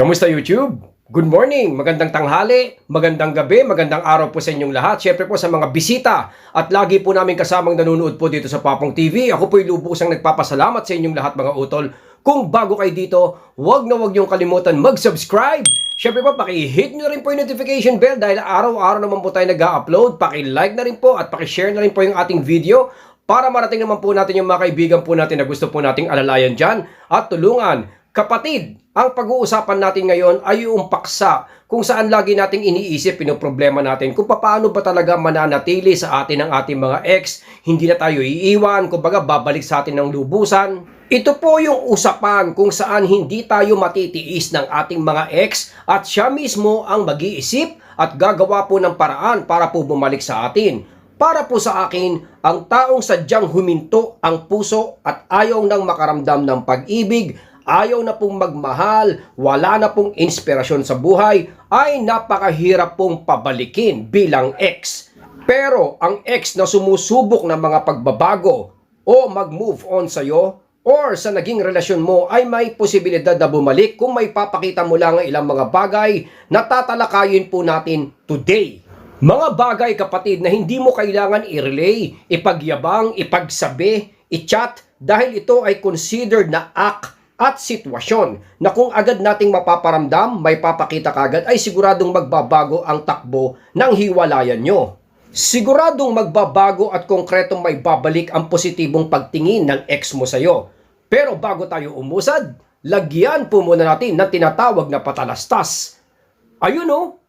Kamusta YouTube? Good morning, magandang tanghali, magandang gabi, magandang araw po sa inyong lahat. Siyempre po sa mga bisita at lagi po namin kasamang nanonood po dito sa Papong TV. Ako po lubusang nagpapasalamat sa inyong lahat mga utol. Kung bago kayo dito, huwag na huwag niyong kalimutan mag-subscribe. Siyempre po, paki-hit nyo rin po yung notification bell dahil araw-araw naman po tayo nag-upload. Paki-like na rin po at paki-share na rin po yung ating video para marating naman po natin yung mga kaibigan po natin na gusto po nating alalayan dyan at tulungan. Kapatid, ang pag-uusapan natin ngayon ay yung paksa kung saan lagi nating iniisip, pinoproblema natin kung paano ba talaga mananatili sa atin ang ating mga ex, hindi na tayo iiwan, kumbaga babalik sa atin ng lubusan. Ito po yung usapan kung saan hindi tayo matitiis ng ating mga ex at siya mismo ang mag-iisip at gagawa po ng paraan para po bumalik sa atin. Para po sa akin, ang taong sadyang huminto ang puso at ayaw nang makaramdam ng pag-ibig, ayaw na pong magmahal, wala na pong inspirasyon sa buhay, ay napakahirap pong pabalikin bilang ex. Pero ang ex na sumusubok ng mga pagbabago o mag-move on sa'yo or sa naging relasyon mo ay may posibilidad na bumalik kung may papakita mo lang ang ilang mga bagay na tatalakayin po natin today. Mga bagay kapatid na hindi mo kailangan i-relay, ipagyabang, ipagsabi, i-chat dahil ito ay considered na act at sitwasyon na kung agad nating mapaparamdam, may papakita kagad ay siguradong magbabago ang takbo ng hiwalayan nyo. Siguradong magbabago at konkretong may babalik ang positibong pagtingin ng ex mo sa'yo. Pero bago tayo umusad, lagyan po muna natin ng tinatawag na patalastas. Ayun oh,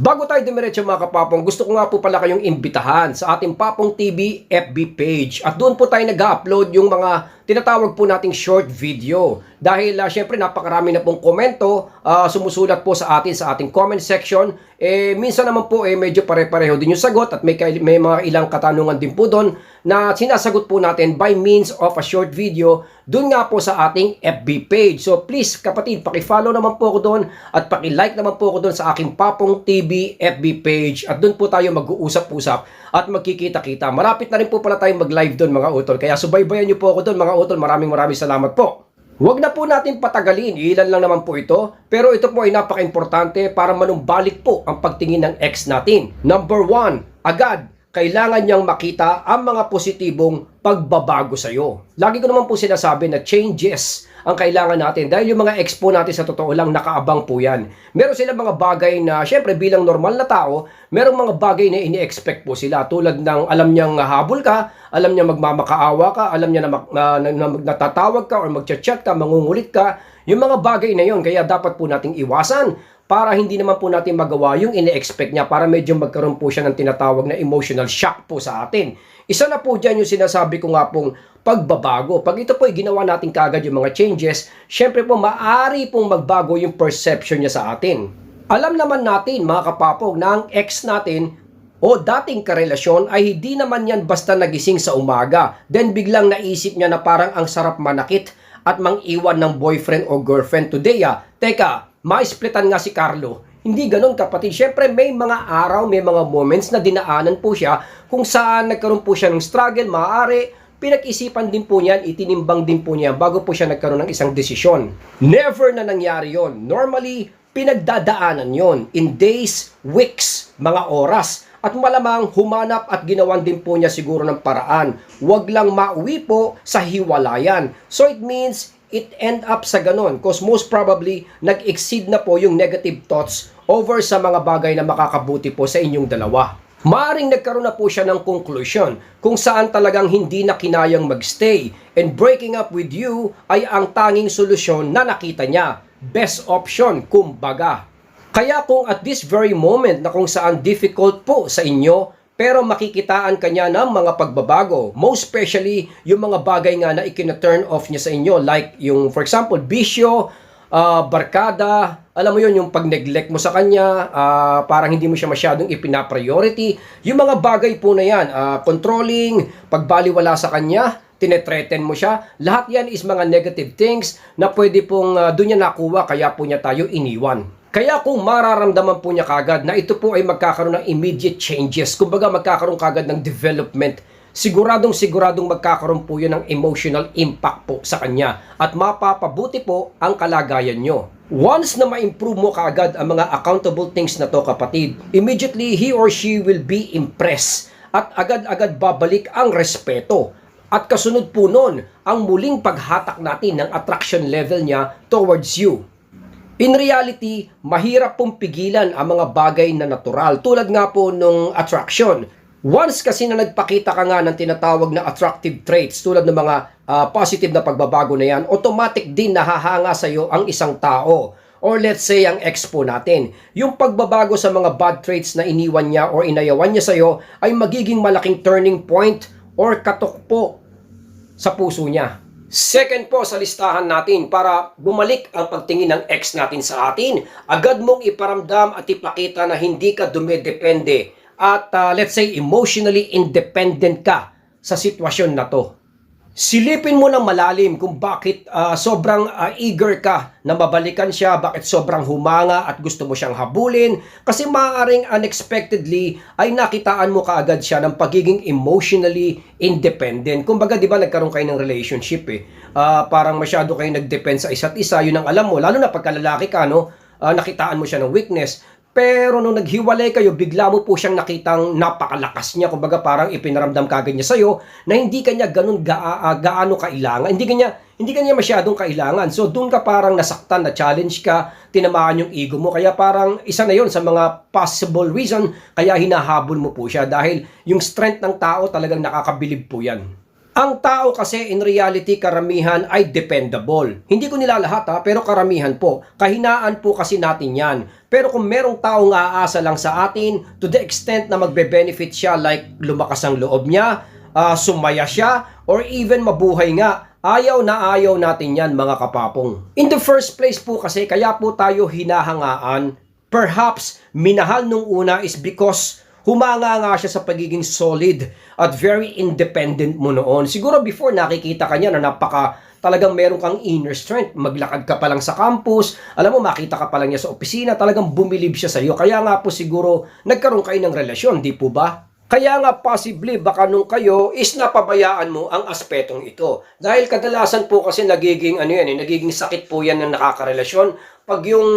Bago tayo dumiretso mga kapapong, gusto ko nga po pala kayong imbitahan sa ating Papong TV FB page. At doon po tayo nag-upload yung mga tinatawag po nating short video. Dahil uh, syempre napakarami na pong komento, uh, sumusulat po sa atin sa ating comment section. Eh, minsan naman po eh, medyo pare-pareho din yung sagot at may, may mga ilang katanungan din po doon na sinasagot po natin by means of a short video doon nga po sa ating FB page. So please kapatid, paki-follow naman po ako doon at paki-like naman po ako doon sa aking Papong TV FB page at doon po tayo mag-uusap-usap at magkikita-kita. Malapit na rin po pala tayong mag-live doon mga utol. Kaya subaybayan niyo po ako doon mga utol. Maraming maraming salamat po. Huwag na po natin patagalin, ilan lang naman po ito, pero ito po ay napaka-importante para manumbalik po ang pagtingin ng ex natin. Number one, agad, kailangan niyang makita ang mga positibong pagbabago sa iyo. Lagi ko naman po sinasabi na changes ang kailangan natin dahil yung mga ex po natin sa totoo lang nakaabang po yan. Meron silang mga bagay na syempre bilang normal na tao, merong mga bagay na ini-expect po sila tulad ng alam niyang habol ka, alam niya magmamakaawa ka, alam niya na, mak- na, na, na natatawag ka or magchat-chat ka, mangungulit ka. Yung mga bagay na yon kaya dapat po nating iwasan para hindi naman po natin magawa yung ine-expect niya para medyo magkaroon po siya ng tinatawag na emotional shock po sa atin. Isa na po dyan yung sinasabi ko nga pong pagbabago. Pag ito po ay ginawa natin kagad yung mga changes, syempre po maari pong magbago yung perception niya sa atin. Alam naman natin mga kapapog na ang ex natin o dating karelasyon ay hindi naman yan basta nagising sa umaga. Then biglang naisip niya na parang ang sarap manakit at mang-iwan ng boyfriend o girlfriend today ah. Teka, maisplitan nga si Carlo. Hindi ganun kapatid. Siyempre may mga araw, may mga moments na dinaanan po siya kung saan nagkaroon po siya ng struggle, maaari, pinag-isipan din po niyan, itinimbang din po niya bago po siya nagkaroon ng isang desisyon. Never na nangyari yon. Normally, pinagdadaanan yon in days, weeks, mga oras. At malamang humanap at ginawan din po niya siguro ng paraan. Huwag lang mauwi po sa hiwalayan. So it means it end up sa ganon because most probably nag-exceed na po yung negative thoughts over sa mga bagay na makakabuti po sa inyong dalawa. Maaring nagkaroon na po siya ng conclusion kung saan talagang hindi na kinayang magstay and breaking up with you ay ang tanging solusyon na nakita niya. Best option, kumbaga. Kaya kung at this very moment na kung saan difficult po sa inyo, pero makikitaan kanya ng mga pagbabago. Most especially, yung mga bagay nga na ikina-turn off niya sa inyo. Like yung, for example, bisyo, ah, barkada, alam mo yun, yung pag-neglect mo sa kanya, ah, parang hindi mo siya masyadong ipina-priority. Yung mga bagay po na yan, ah, controlling, pagbaliwala sa kanya, tinetreten mo siya. Lahat yan is mga negative things na pwede pong uh, doon niya nakuha kaya po niya tayo iniwan. Kaya kung mararamdaman po niya kagad na ito po ay magkakaroon ng immediate changes, kumbaga magkakaroon kagad ng development, siguradong siguradong magkakaroon po yun ng emotional impact po sa kanya at mapapabuti po ang kalagayan nyo. Once na ma-improve mo kaagad ang mga accountable things na to kapatid, immediately he or she will be impressed at agad-agad babalik ang respeto. At kasunod po nun, ang muling paghatak natin ng attraction level niya towards you. In reality, mahirap pong pigilan ang mga bagay na natural tulad nga po nung attraction. Once kasi na nagpakita ka nga ng tinatawag na attractive traits tulad ng mga ah, positive na pagbabago na yan, automatic din nahahanga sa iyo ang isang tao. Or let's say ang expo natin. Yung pagbabago sa mga bad traits na iniwan niya or inayawan niya sa iyo ay magiging malaking turning point or katok po sa puso niya. Second po sa listahan natin para bumalik ang pagtingin ng ex natin sa atin, agad mong iparamdam at ipakita na hindi ka dumedepende at ah, let's say emotionally independent ka sa sitwasyon na to. Silipin mo ng malalim kung bakit ah, sobrang ah, eager ka na mabalikan siya, bakit sobrang humanga at gusto mo siyang habulin, kasi maaaring unexpectedly ay nakitaan mo kaagad siya ng pagiging emotionally independent. Kumbaga, di ba nagkaroon kayo ng relationship eh, Ah, parang masyado kayo nag-depend sa isa't isa, yun ang alam mo, lalo na pagka lalaki ka, no? Ah, nakitaan mo siya ng weakness. Pero nung naghiwalay kayo, bigla mo po siyang nakitang napakalakas niya. Kumbaga parang ipinaramdam kagad niya sa'yo na hindi kanya ganun ga, ah, gaano kailangan. Hindi kanya, hindi kanya masyadong kailangan. So doon ka parang nasaktan, na challenge ka, tinamaan yung ego mo. Kaya parang isa na yon sa mga possible reason kaya hinahabol mo po siya. Dahil yung strength ng tao talagang nakakabilib po yan. Ang tao kasi in reality karamihan ay dependable. Hindi ko nila lahat ha, pero karamihan po. Kahinaan po kasi natin yan. Pero kung merong taong aasa lang sa atin to the extent na magbe-benefit siya like lumakas ang loob niya, ah, sumaya siya, or even mabuhay nga, ayaw na ayaw natin yan mga kapapong. In the first place po kasi kaya po tayo hinahangaan, perhaps minahal nung una is because humanga nga siya sa pagiging solid at very independent mo noon. Siguro before nakikita ka niya na napaka talagang meron kang inner strength. Maglakad ka pa lang sa campus, alam mo makita ka pa lang niya sa opisina, talagang bumilib siya sa iyo. Kaya nga po siguro nagkaroon kayo ng relasyon, di po ba? Kaya nga possibly baka nung kayo is napabayaan mo ang aspetong ito. Dahil kadalasan po kasi nagiging ano yan, eh, nagiging sakit po yan ng nakakarelasyon pag yung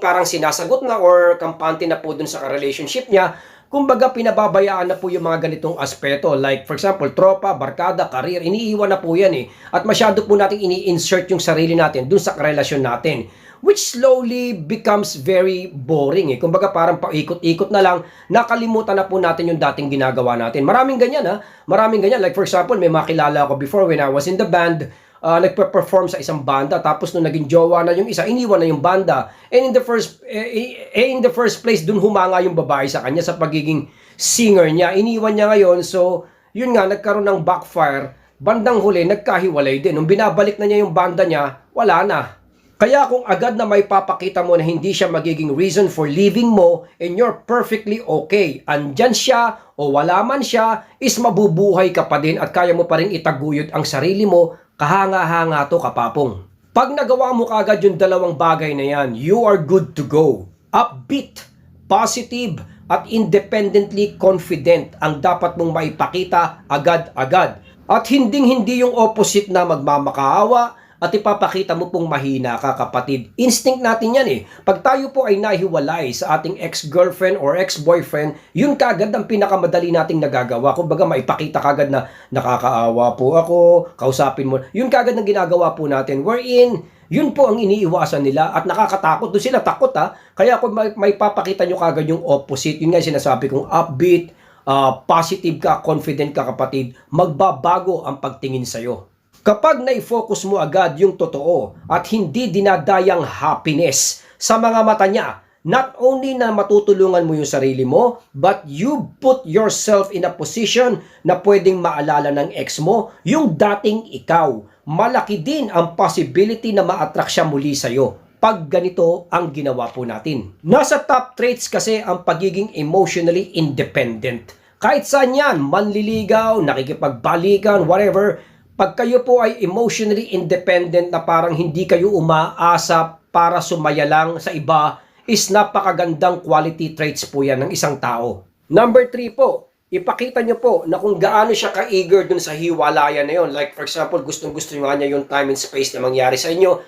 parang sinasagot na or kampante na po dun sa relationship niya, kumbaga pinababayaan na po yung mga ganitong aspeto. Like for example, tropa, barkada, career, iniiwan na po yan eh. At masyado po natin ini-insert yung sarili natin dun sa relasyon natin which slowly becomes very boring eh. Kumbaga parang paikot-ikot na lang, nakalimutan na po natin yung dating ginagawa natin. Maraming ganyan ha, maraming ganyan. Like for example, may makilala ako before when I was in the band, uh, nagpe-perform sa isang banda. Tapos nung naging jowa na yung isa iniwan na yung banda. And in the first eh, eh, in the first place dun humanga yung babae sa kanya sa pagiging singer niya. Iniwan niya ngayon so yun nga nagkaroon ng backfire. Bandang huli nagkahiwalay din. Nung binabalik na niya yung banda niya wala na. Kaya kung agad na may papakita mo na hindi siya magiging reason for leaving mo and you're perfectly okay, andyan siya o wala man siya, is mabubuhay ka pa din at kaya mo pa rin itaguyod ang sarili mo, kahanga-hanga to kapapong. Pag nagawa mo kagad yung dalawang bagay na yan, you are good to go. Upbeat, positive, at independently confident ang dapat mong maipakita agad-agad. At hinding-hindi yung opposite na magmamakaawa, at ipapakita mo pong mahina ka kapatid. Instinct natin yan eh. Pag tayo po ay nahiwalay sa ating ex-girlfriend or ex-boyfriend, yun kagad ang pinakamadali nating nagagawa. Kung baga maipakita kagad na nakakaawa po ako, kausapin mo. Yun kagad ang ginagawa po natin. Wherein, yun po ang iniiwasan nila at nakakatakot. Doon sila takot ha. Kaya kung may, may papakita nyo kagad yung opposite, yun nga sinasabi kong upbeat, uh, positive ka, confident ka kapatid, magbabago ang pagtingin sa'yo. Kapag na-focus mo agad yung totoo at hindi dinadayang happiness sa mga mata niya, not only na matutulungan mo yung sarili mo, but you put yourself in a position na pwedeng maalala ng ex mo yung dating ikaw. Malaki din ang possibility na ma-attract siya muli sa'yo pag ganito ang ginawa po natin. Nasa top traits kasi ang pagiging emotionally independent. Kahit saan yan, manliligaw, nakikipagbalikan, whatever, pag kayo po ay emotionally independent na parang hindi kayo umaasa para sumaya lang sa iba, is napakagandang quality traits po yan ng isang tao. Number 3 po, ipakita nyo po na kung gaano siya ka-eager dun sa hiwalayan na yun. Like for example, gustong gusto nga niya yung time and space na mangyari sa inyo.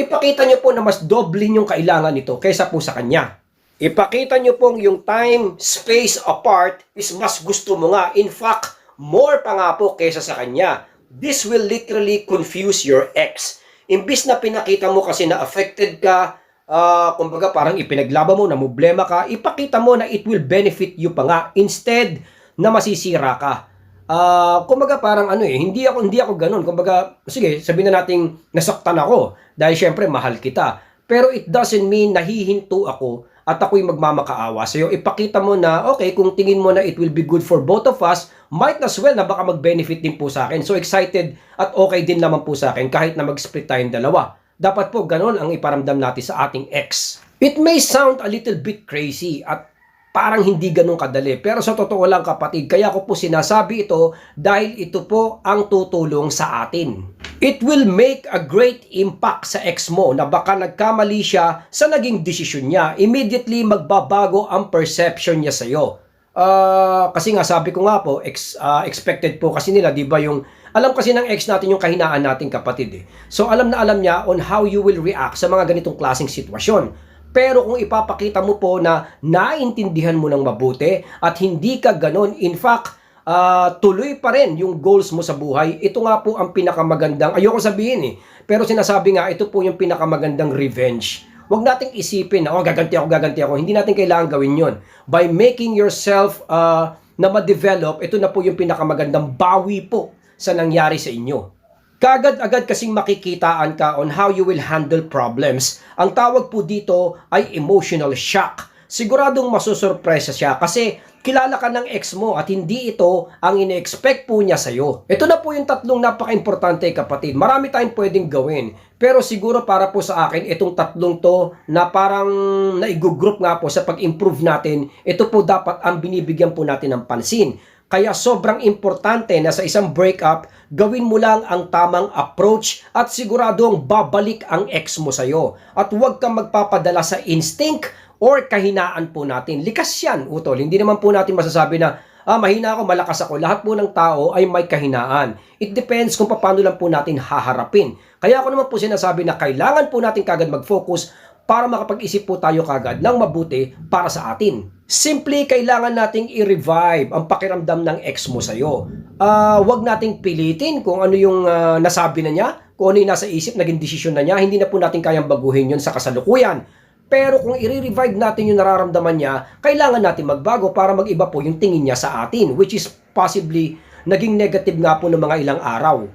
Ipakita nyo po na mas doble yung kailangan nito kaysa po sa kanya. Ipakita nyo pong yung time, space apart is mas gusto mo nga. In fact, more pa nga po kaysa sa kanya. This will literally confuse your ex. Imbis na pinakita mo kasi na affected ka, ah, kumbaga parang ipinaglaban mo, na problema ka, ipakita mo na it will benefit you pa nga. Instead na masisira ka. Ah, kumbaga parang ano eh, hindi ako hindi ako ganoon. Kumbaga, sige, sabihin na nating nasaktan ako dahil syempre mahal kita. Pero it doesn't mean nahihinto ako at ako'y magmamakaawa sa'yo. Ipakita mo na, okay, kung tingin mo na it will be good for both of us, might as well na baka mag-benefit din po sa akin. So excited at okay din naman po sa akin kahit na mag-split tayong dalawa. Dapat po ganun ang iparamdam natin sa ating ex. It may sound a little bit crazy at parang hindi ganun kadali. Pero sa totoo lang kapatid, kaya ko po sinasabi ito dahil ito po ang tutulong sa atin. It will make a great impact sa ex mo na baka nagkamali siya sa naging desisyon niya. Immediately magbabago ang perception niya sa'yo. Ah, kasi nga sabi ko nga po, ex, ah, expected po kasi nila, 'di ba, yung alam kasi ng ex natin yung kahinaan natin kapatid eh. So alam na alam niya on how you will react sa mga ganitong klaseng sitwasyon. Pero kung ipapakita mo po na naintindihan mo ng mabuti at hindi ka ganon, in fact, ah, tuloy pa rin yung goals mo sa buhay, ito nga po ang pinakamagandang, ayoko sabihin eh, pero sinasabi nga, ito po yung pinakamagandang revenge. Huwag nating isipin na, oh, gaganti ako, gaganti ako. Hindi natin kailangan gawin yon. By making yourself ah, na ma-develop, ito na po yung pinakamagandang bawi po sa nangyari sa inyo. Kagad-agad kasing makikitaan ka on how you will handle problems. Ang tawag po dito ay emotional shock. Siguradong masusurpresa siya kasi kilala ka ng ex mo at hindi ito ang ine-expect po niya sa'yo. Ito na po yung tatlong napaka-importante kapatid. Marami tayong pwedeng gawin. Pero siguro para po sa akin, itong tatlong to na parang naigugroup nga po sa pag-improve natin, ito po dapat ang binibigyan po natin ng pansin. Kaya sobrang importante na sa isang breakup, gawin mo lang ang tamang approach at siguradong babalik ang ex mo sa'yo. At huwag kang magpapadala sa instinct or kahinaan po natin. Likas yan, utol. Hindi naman po natin masasabi na, ah, mahina ako, malakas ako. Lahat po ng tao ay may kahinaan. It depends kung paano lang po natin haharapin. Kaya ako naman po sinasabi na kailangan po natin kagad mag-focus para makapag-isip po tayo kagad ng mabuti para sa atin. Simply, kailangan nating i-revive ang pakiramdam ng ex mo sa'yo. Ah, wag nating pilitin kung ano yung ah, nasabi na niya, kung ano yung nasa isip, naging desisyon na niya, hindi na po natin kayang baguhin yun sa kasalukuyan. Pero kung i-revive natin yung nararamdaman niya, kailangan natin magbago para mag-iba po yung tingin niya sa atin, which is possibly naging negative nga po ng mga ilang araw.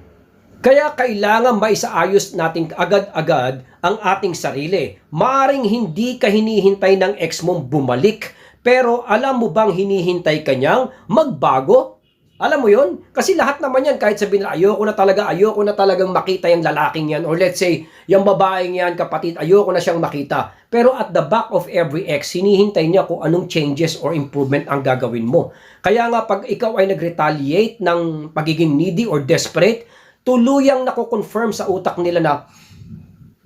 Kaya kailangan maisaayos natin agad-agad ang ating sarili. Maaring hindi ka hinihintay ng ex mong bumalik, pero alam mo bang hinihintay ka niyang magbago? Alam mo yon? Kasi lahat naman yan, kahit sabihin na ayoko na talaga, ayoko na talagang makita yung lalaking yan, or let's say, yung babaeng yan, kapatid, ayoko na siyang makita. Pero at the back of every ex, hinihintay niya kung anong changes or improvement ang gagawin mo. Kaya nga, pag ikaw ay nag-retaliate ng pagiging needy or desperate, tuluyang nako-confirm sa utak nila na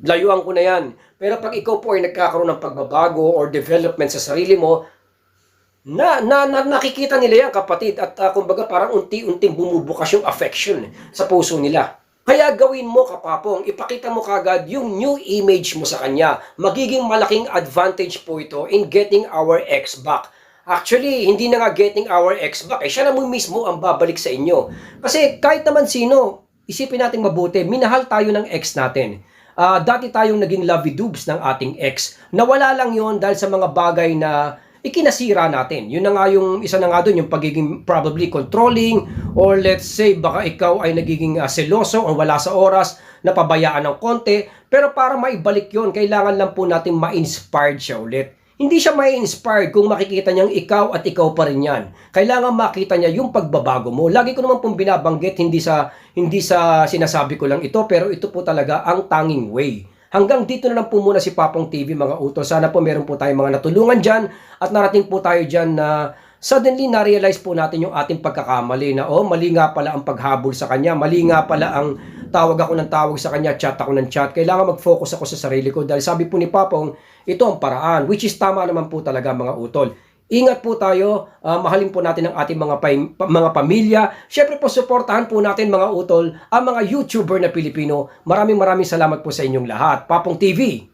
layuan ko na yan. Pero pag ikaw po ay nagkakaroon ng pagbabago or development sa sarili mo, na, na, na nakikita nila yan kapatid at uh, kumbaga parang unti-unting bumubukas yung affection sa puso nila. Kaya gawin mo kapapong, ipakita mo kagad yung new image mo sa kanya. Magiging malaking advantage po ito in getting our ex back. Actually, hindi na nga getting our ex back. Eh, siya na mo mismo ang babalik sa inyo. Kasi kahit naman sino, isipin natin mabuti, minahal tayo ng ex natin. Ah, dati tayong naging lovey-dubs ng ating ex. Nawala lang yon dahil sa mga bagay na ikinasira natin. Yun na nga yung isa na nga doon, yung pagiging probably controlling or let's say baka ikaw ay nagiging uh, seloso o wala sa oras, napabayaan ng konti. Pero para maibalik yon kailangan lang po natin ma-inspired siya ulit. Hindi siya may inspired kung makikita niyang ikaw at ikaw pa rin yan. Kailangan makita niya yung pagbabago mo. Lagi ko naman pong binabanggit, hindi sa, hindi sa sinasabi ko lang ito, pero ito po talaga ang tanging way. Hanggang dito na lang po muna si Papong TV mga utol. Sana po meron po tayong mga natulungan dyan at narating po tayo dyan na suddenly na-realize po natin yung ating pagkakamali na oh, mali nga pala ang paghabol sa kanya, mali nga pala ang tawag ako ng tawag sa kanya, chat ako ng chat. Kailangan mag-focus ako sa sarili ko dahil sabi po ni Papong, ito ang paraan, which is tama naman po talaga mga utol. Ingat po tayo, ah, mahalin po natin ang ating mga, pa- mga pamilya. Siyempre po, suportahan po natin mga utol, ang mga YouTuber na Pilipino. Maraming maraming salamat po sa inyong lahat. Papong TV,